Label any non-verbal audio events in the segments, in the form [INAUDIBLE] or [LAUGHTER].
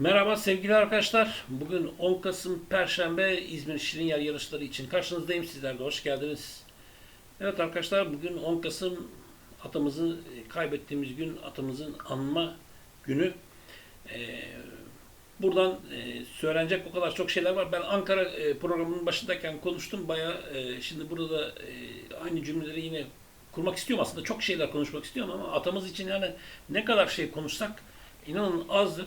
Merhaba sevgili arkadaşlar. Bugün 10 Kasım Perşembe İzmir Şirin Yer yarışları için karşınızdayım. Sizler de hoş geldiniz. Evet arkadaşlar bugün 10 Kasım atamızı e, kaybettiğimiz gün atamızın anma günü. Ee, buradan e, söylenecek o kadar çok şeyler var. Ben Ankara e, programının başındayken konuştum. Bayağı e, şimdi burada da e, aynı cümleleri yine kurmak istiyorum aslında. Çok şeyler konuşmak istiyorum ama atamız için yani ne kadar şey konuşsak inanın azdır.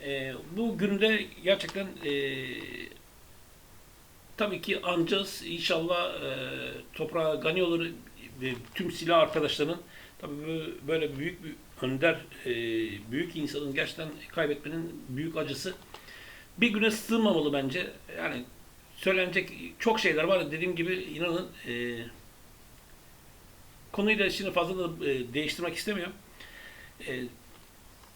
E, bu günde gerçekten e, tabii ki ancağız. İnşallah e, toprağa gani olur ve tüm silah arkadaşların tabii böyle büyük bir önder, e, büyük insanın gerçekten kaybetmenin büyük acısı bir güne sığmamalı bence. Yani söylenecek çok şeyler var. Dediğim gibi inanın e, konuyu da şimdi fazla da e, değiştirmek istemiyorum. E,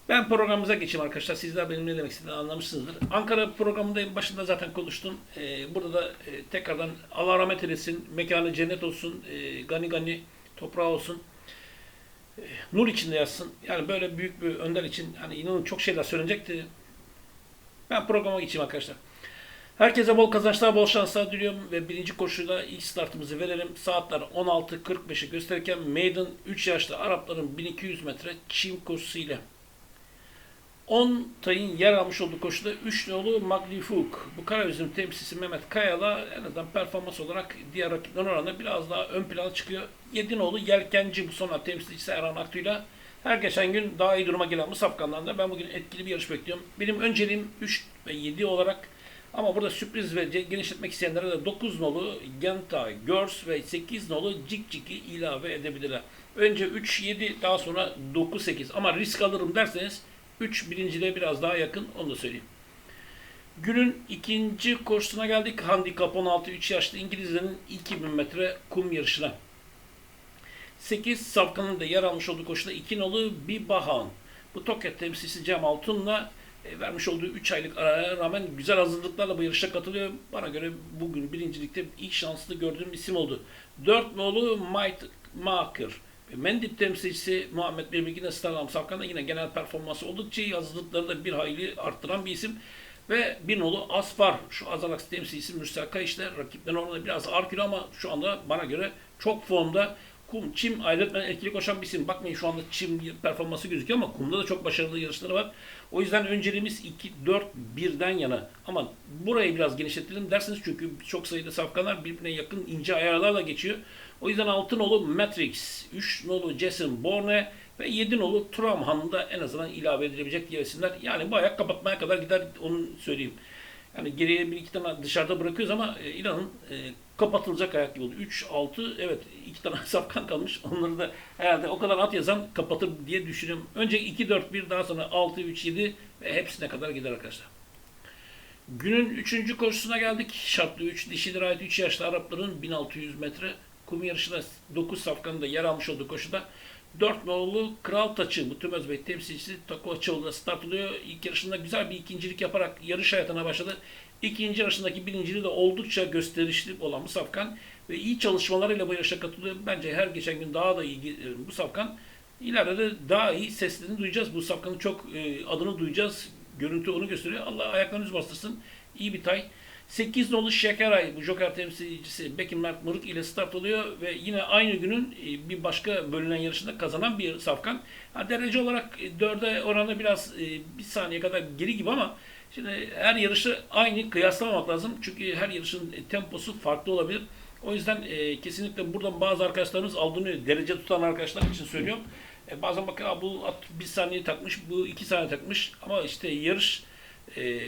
ben programımıza geçeyim arkadaşlar. Sizler benim ne demek istediğimi anlamışsınızdır. Ankara programında başında zaten konuştum. Ee, burada da e, tekrardan Allah rahmet eylesin. Mekanı cennet olsun. E, gani gani toprağı olsun. E, nur içinde yatsın. Yani böyle büyük bir önder için hani inanın çok şeyler söylenecekti. Ben programa geçeyim arkadaşlar. Herkese bol kazançlar, bol şanslar diliyorum ve birinci koşuyla ilk startımızı verelim. Saatler 16.45'i gösterirken Maiden 3 yaşlı Arapların 1200 metre çim koşusu ile 10 tayın yer almış olduğu koşuda 3 nolu Maglifuk. Bu Karayüz'ün temsilcisi Mehmet Kayala en azından performans olarak diğer rakiplerine oranla biraz daha ön plana çıkıyor. 7 nolu Yelkenci bu sonra temsilcisi Erhan Aktu'yla her geçen gün daha iyi duruma gelen bu safkandan da ben bugün etkili bir yarış bekliyorum. Benim önceliğim 3 ve 7 olarak ama burada sürpriz ve genişletmek isteyenlere de 9 nolu Genta, Girls ve 8 nolu Cik Cik'i ilave edebilirler. Önce 3, 7 daha sonra 9, 8 ama risk alırım derseniz 3 birinciliğe biraz daha yakın onu da söyleyeyim. Günün ikinci koşusuna geldik. Handikap 16 3 yaşlı İngilizlerin 2000 metre kum yarışına. 8 Safkan'ın da yer almış olduğu koşuda 2 nolu Bibahan. Bu Tokat temsilcisi Cem Altun'la e, vermiş olduğu 3 aylık araya rağmen güzel hazırlıklarla bu yarışa katılıyor. Bana göre bugün birincilikte ilk şanslı gördüğüm isim oldu. 4 nolu Might Maker. Mendip temsilcisi Muhammed Birbilgin'e Starlam Safkan'da yine genel performansı oldukça iyi. Hazırlıkları da bir hayli arttıran bir isim. Ve bir nolu Asfar. Şu Azalax temsilcisi Mürsel Kayış'la rakiplerine oranla biraz ağır kilo ama şu anda bana göre çok formda. Kum, çim ayrıca etkili koşan bir isim. Bakmayın şu anda çim performansı gözüküyor ama kumda da çok başarılı yarışları var. O yüzden önceliğimiz 2-4-1'den yana. Ama burayı biraz genişletelim dersiniz çünkü çok sayıda safkanlar birbirine yakın ince ayarlarla geçiyor. O yüzden 6 nolu Matrix, 3 nolu Jason Bourne ve 7 nolu Tramhan'ın da en azından ilave edilebilecek diğer isimler. Yani bu ayak kapatmaya kadar gider onu söyleyeyim. Yani geriye bir iki tane dışarıda bırakıyoruz ama e, inanın e, kapatılacak ayak oldu. 3, 6, evet iki tane [LAUGHS] safkan kalmış. Onları da herhalde o kadar at yazan kapatır diye düşünüyorum. Önce 2, 4, 1 daha sonra 6, 3, 7 ve hepsine kadar gider arkadaşlar. Günün 3. koşusuna geldik. Şartlı 3, dişidir ait 3 yaşlı Arapların 1600 metre kum yarışında 9 safkanın da yer almış olduğu koşuda 4 nolu Kral Taçı, bu Tümöz Bey temsilcisi Tako Açıoğlu'da start oluyor. İlk yarışında güzel bir ikincilik yaparak yarış hayatına başladı. İkinci yarışındaki birinciliği de oldukça gösterişli olan bu safkan ve iyi çalışmalarıyla bu yarışa katılıyor. Bence her geçen gün daha da iyi e, bu safkan. İleride de daha iyi seslerini duyacağız. Bu safkanın çok e, adını duyacağız. Görüntü onu gösteriyor. Allah ayaklarınızı bastırsın. İyi bir tay. 8 nolu Şekeray bu Joker temsilcisi Mert Mırık ile start oluyor ve yine aynı günün e, bir başka bölünen yarışında kazanan bir safkan. Ha, derece olarak 4'e oranla biraz e, bir saniye kadar geri gibi ama şimdi her yarışı aynı kıyaslamamak lazım. Çünkü her yarışın temposu farklı olabilir. O yüzden e, kesinlikle buradan bazı arkadaşlarımız aldığını derece tutan arkadaşlar için söylüyorum. E, bazen bakın "Aa, bu at bir saniye takmış, bu iki saniye takmış ama işte yarış e,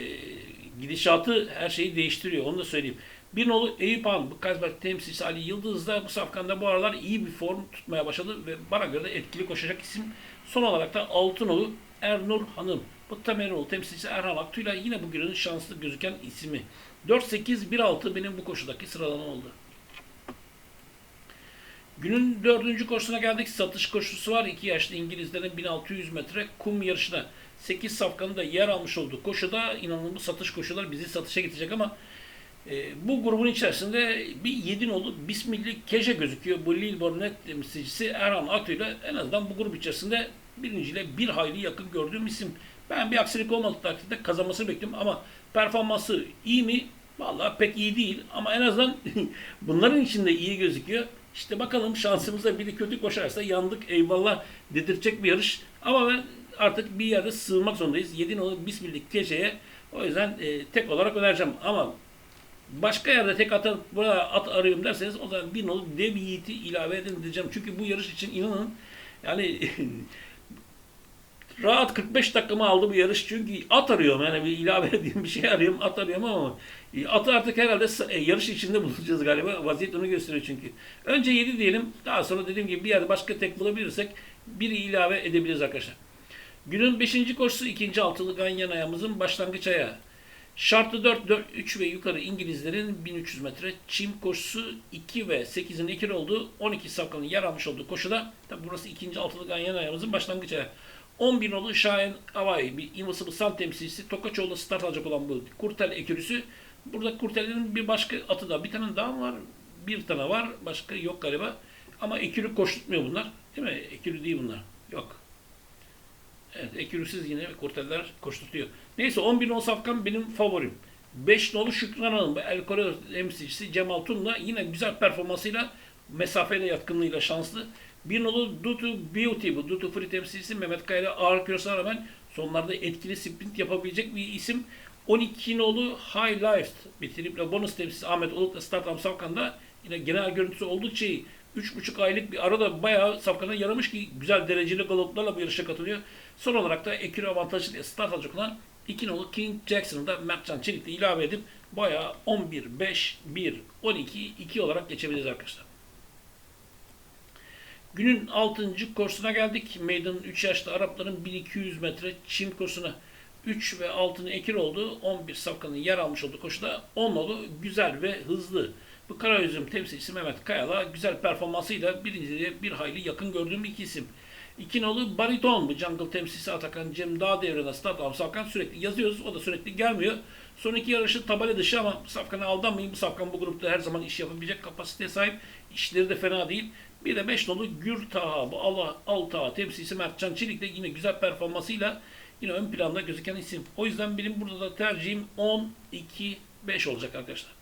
gidişatı her şeyi değiştiriyor. Onu da söyleyeyim. Bir nolu Eyüp Han, bu Kazberk temsilcisi Ali Yıldız da bu safkanda bu aralar iyi bir form tutmaya başladı ve bana göre de etkili koşacak isim. Son olarak da Altınolu Ernur Hanım. Bu Tameroğlu temsilcisi Erhan Aktu'yla yine bu günün şanslı gözüken ismi. 4-8-1-6 benim bu koşudaki sıralama oldu. Günün dördüncü koşusuna geldik. Satış koşusu var. 2 yaşlı İngilizlerin 1600 metre kum yarışına 8 safkanın da yer almış olduğu koşuda inanılmaz satış koşular bizi satışa gidecek ama e, bu grubun içerisinde bir 7 nolu Bismillah Keje gözüküyor. Bu Lille net temsilcisi Erhan Aktu ile en azından bu grup içerisinde birinciyle bir hayli yakın gördüğüm isim. Ben bir aksilik olmadığı takdirde kazanmasını bekliyorum ama performansı iyi mi? Vallahi pek iyi değil ama en azından [LAUGHS] bunların içinde iyi gözüküyor. İşte bakalım şansımıza biri kötü koşarsa yandık eyvallah dedirtecek bir yarış. Ama ben artık bir yerde sığınmak zorundayız. 7 nolu Bismillah geceye o yüzden e, tek olarak önereceğim. Ama başka yerde tek at, burada at arıyorum derseniz o zaman bir nolu dev yiğiti ilave edin diyeceğim. Çünkü bu yarış için inanın yani [LAUGHS] rahat 45 dakikamı aldı bu yarış çünkü at arıyorum yani bir ilave [LAUGHS] edeyim bir şey arıyorum at arıyorum ama e, atı artık herhalde e, yarış içinde bulacağız galiba vaziyet onu gösteriyor çünkü. Önce 7 diyelim daha sonra dediğim gibi bir yerde başka tek bulabilirsek biri ilave edebiliriz arkadaşlar. Günün 5. koşusu 2. altılı ganyan ayağımızın başlangıç ayağı. Şartlı 4, 4, 3 ve yukarı İngilizlerin 1300 metre çim koşusu 2 ve 8'in ekil olduğu 12 safkanın yer almış olduğu koşuda tabi burası 2. altılı ganyan ayağımızın başlangıç ayağı. 11 nolu Şahin Havai bir Invincible Sun temsilcisi Tokaçoğlu start alacak olan bu Kurtel ekürüsü. Burada Kurtel'in bir başka atı da bir tane daha var? Bir tane var. Başka yok galiba. Ama ekürü koşturtmuyor bunlar. Değil mi? Ekürü değil bunlar. Yok. Evet, ekürüsüz yine kurteller koşturtuyor. Neyse 11 nolu Safkan benim favorim. 5 nolu Şükran Hanım, El Kore temsilcisi Cemal Tun'la yine güzel performansıyla, mesafeyle yatkınlığıyla şanslı. 1 nolu Dutu Beauty, bu Dutu Free temsilcisi Mehmet Kaya ile ağır kilosuna rağmen sonlarda etkili sprint yapabilecek bir isim. 12 nolu High Life bir triple bonus temsilcisi Ahmet Oluk'la Start Safkan'da yine genel görüntüsü oldukça iyi. 3,5 aylık bir arada bayağı Safkan'a yaramış ki güzel dereceli galoplarla bu yarışa katılıyor. Son olarak da ekürü avantajı diye start alacak olan 2 nolu King Jackson'ı da Mertcan Çelik'le ilave edip bayağı 11, 5, 1, 12, 2 olarak geçebiliriz arkadaşlar. Günün 6. korsuna geldik. Meydanın 3 yaşlı Arapların 1200 metre çim korsuna 3 ve altının ekir olduğu 11 safkanın yer almış olduğu koşuda 10 nolu güzel ve hızlı. Bu Karayüzüm temsilcisi Mehmet Kayala güzel performansıyla birinciliğe bir hayli yakın gördüğüm iki isim. İki nolu Bariton bu Jungle temsilcisi Atakan Cem Dağ devrine start alan Safkan sürekli yazıyoruz. O da sürekli gelmiyor. Son iki yarışı tabela dışı ama Safkan'a aldanmayın. Bu Safkan bu grupta her zaman iş yapabilecek kapasiteye sahip. İşleri de fena değil. Bir de 5 nolu Gür Taha, bu Allah Altaha temsilcisi Mertcan Çelik de yine güzel performansıyla yine ön planda gözüken isim. O yüzden benim burada da tercihim 10, 2, 5 olacak arkadaşlar.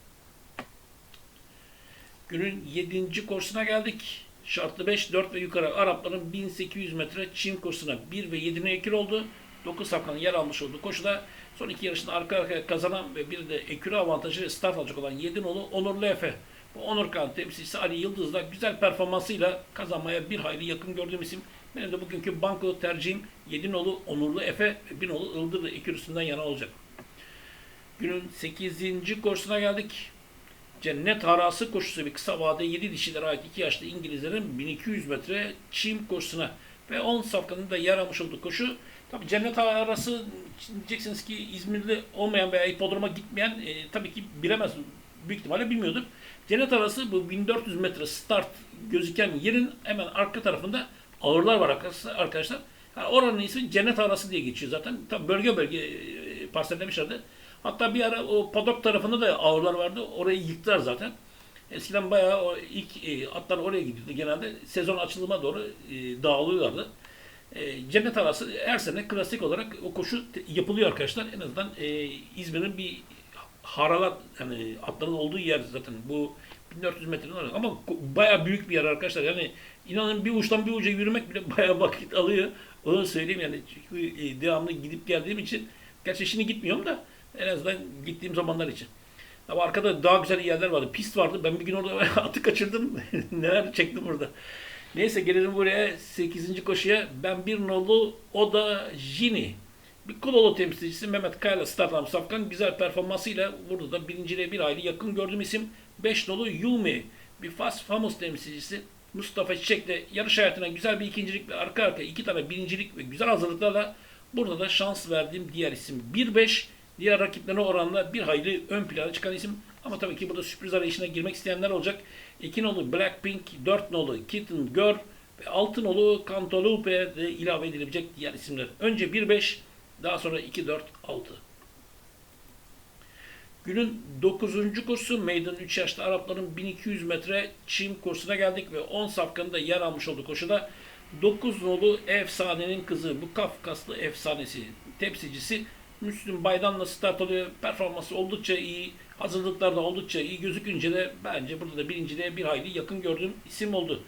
Günün 7. korsuna geldik. Şartlı 5, 4 ve yukarı Arapların 1800 metre Çin korsuna 1 ve 7'ne ekil oldu. 9 safkanın yer almış olduğu koşuda son iki yarışında arka arkaya kazanan ve bir de ekürü avantajı start alacak olan 7 nolu Onurlu Efe. Bu Onur Kan temsilcisi Ali Yıldız'la güzel performansıyla kazanmaya bir hayli yakın gördüğüm isim. Benim de bugünkü banko tercihim 7 nolu Onurlu Efe ve 1 nolu Ildırlı ekürüsünden yana olacak. Günün 8. koşusuna geldik. Cennet Harası koşusu bir kısa vade 7 dişilere ait 2 yaşlı İngilizlerin 1200 metre çim koşusuna ve 10 safkanın da yer almış olduğu koşu. Tabi Cennet Harası diyeceksiniz ki İzmirli olmayan veya hipodroma gitmeyen e, tabii ki bilemez. Büyük ihtimalle bilmiyordur. Cennet Arası bu 1400 metre start gözüken yerin hemen arka tarafında ağırlar var arkadaşlar. Yani oranın ismi Cennet Arası diye geçiyor zaten. Tabi bölge bölge e, parsellemişlerdi. Hatta bir ara o padok tarafında da ağırlar vardı. Orayı yıktılar zaten. Eskiden bayağı o ilk e, atlar oraya gidiyordu. Genelde sezon açılıma doğru e, dağılıyorlardı. E, cennet arası her sene klasik olarak o koşu yapılıyor arkadaşlar. En azından e, İzmir'in bir haralat yani atların olduğu yer zaten bu 1400 metrenin orası. Ama bayağı büyük bir yer arkadaşlar. Yani inanın bir uçtan bir uca yürümek bile [LAUGHS] bayağı vakit alıyor. Onu söyleyeyim yani çünkü e, devamlı gidip geldiğim için gerçi şimdi gitmiyorum da en azından gittiğim zamanlar için. Ama arkada daha güzel yerler vardı. Pist vardı. Ben bir gün orada [LAUGHS] atı kaçırdım. [LAUGHS] Neler çektim orada. Neyse gelelim buraya 8. koşuya. Ben bir nolu Oda Jini. Bir Kulolu temsilcisi Mehmet Kaya'la Starlam Safkan güzel performansıyla burada da birinciliğe bir aylı yakın gördüğüm isim 5 nolu Yumi. Bir Fast Famous temsilcisi Mustafa Çiçek'le yarış hayatına güzel bir ikincilik ve arka arka iki tane birincilik ve güzel hazırlıklarla burada da şans verdiğim diğer isim 1-5 diğer rakiplerine oranla bir hayli ön plana çıkan isim. Ama tabii ki burada sürpriz arayışına girmek isteyenler olacak. 2 nolu Blackpink, 4 nolu Kitten Girl ve 6 nolu Cantaloupe de ilave edilebilecek diğer isimler. Önce 1-5, daha sonra 2-4-6. Günün 9. kursu meydan 3 yaşlı Arapların 1200 metre çim kursuna geldik ve 10 safkanın yer almış olduğu koşuda 9 nolu efsanenin kızı, bu Kafkaslı efsanesi, temsilcisi Müslüm Baydan'la start alıyor. Performansı oldukça iyi, hazırlıklar da oldukça iyi gözükünce de bence burada da birinciliğe bir hayli yakın gördüğüm isim oldu.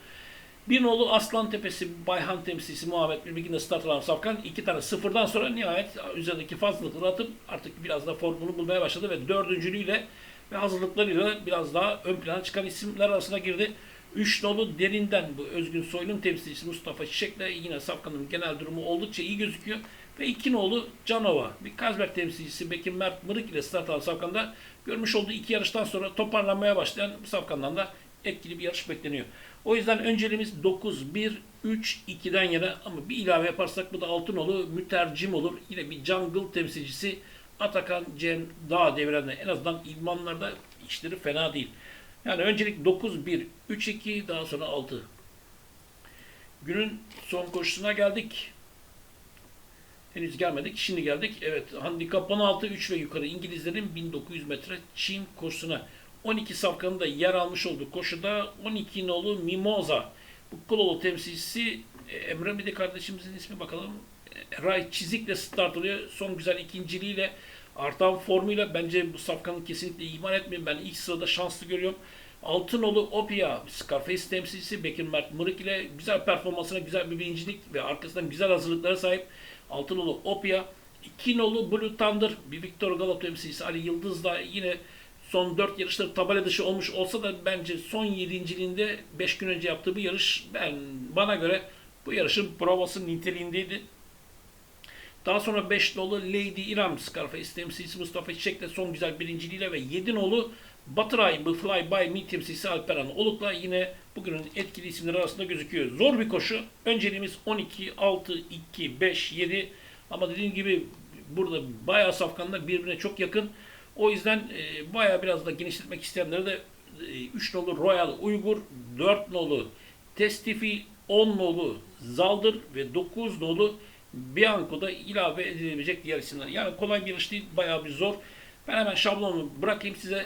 Bir nolu Aslan Tepesi Bayhan temsilcisi Muhammed Bilgin'de start alan Safkan iki tane sıfırdan sonra nihayet üzerindeki fazlalıkları atıp artık biraz da formunu bulmaya başladı ve dördüncülüğüyle ve hazırlıklarıyla biraz daha ön plana çıkan isimler arasına girdi. Üç nolu derinden bu Özgün Soylu'nun temsilcisi Mustafa Çiçek'le yine Safkan'ın genel durumu oldukça iyi gözüküyor. Ve iki nolu Canova, bir Kazberk temsilcisi Bekir Mert Mırık ile start alan Safkan'da görmüş olduğu iki yarıştan sonra toparlanmaya başlayan bu Safkan'dan da etkili bir yarış bekleniyor. O yüzden önceliğimiz 9, 1, 3, 2'den yana ama bir ilave yaparsak bu da Altınolu mütercim olur. Yine bir jungle temsilcisi Atakan Cem Dağ devrende en azından idmanlarda işleri fena değil. Yani öncelik 9, 1, 3, 2 daha sonra 6. Günün son koşusuna geldik. Henüz gelmedik. Şimdi geldik. Evet. Handikap 16 3 ve yukarı İngilizlerin 1900 metre Çin koşusuna. 12 safkanın da yer almış olduğu koşuda 12 nolu Mimoza. Bu Kulolu temsilcisi e, Emre Midi kardeşimizin ismi bakalım. E, Ray Çizik'le start alıyor. Son güzel ikinciliğiyle artan formuyla bence bu safkanın kesinlikle ihmal etmeyin. Ben ilk sırada şanslı görüyorum. Altınolu Opia, Scarface temsilcisi Bekir Mert Mırık ile güzel performansına güzel bir birincilik ve arkasından güzel hazırlıklara sahip. Altınolu Opia, iki nolu Blue Thunder, bir Victor Galop temsilcisi Ali Yıldız da yine son 4 yarışta tabela dışı olmuş olsa da bence son 7.liğinde 5 gün önce yaptığı bir yarış. Ben bana göre bu yarışın provası niteliğindeydi. Daha sonra 5 nolu Lady İrem Scarface temsilcisi Mustafa Çiçek'le son güzel birinciliğiyle ve 7 nolu Batıray bu Fly By Me temsilcisi Alperen Oluk'la yine bugünün etkili isimleri arasında gözüküyor. Zor bir koşu. Önceliğimiz 12, 6, 2, 5, 7 ama dediğim gibi burada bayağı safkanlar birbirine çok yakın. O yüzden e, bayağı biraz da genişletmek isteyenlere de e, 3 nolu Royal Uygur, 4 nolu Testifi, 10 nolu Zaldır ve 9 nolu Bianco'da ilave edilebilecek diğer isimler. Yani kolay bir yarış değil, bayağı bir zor. Ben hemen şablonumu bırakayım size.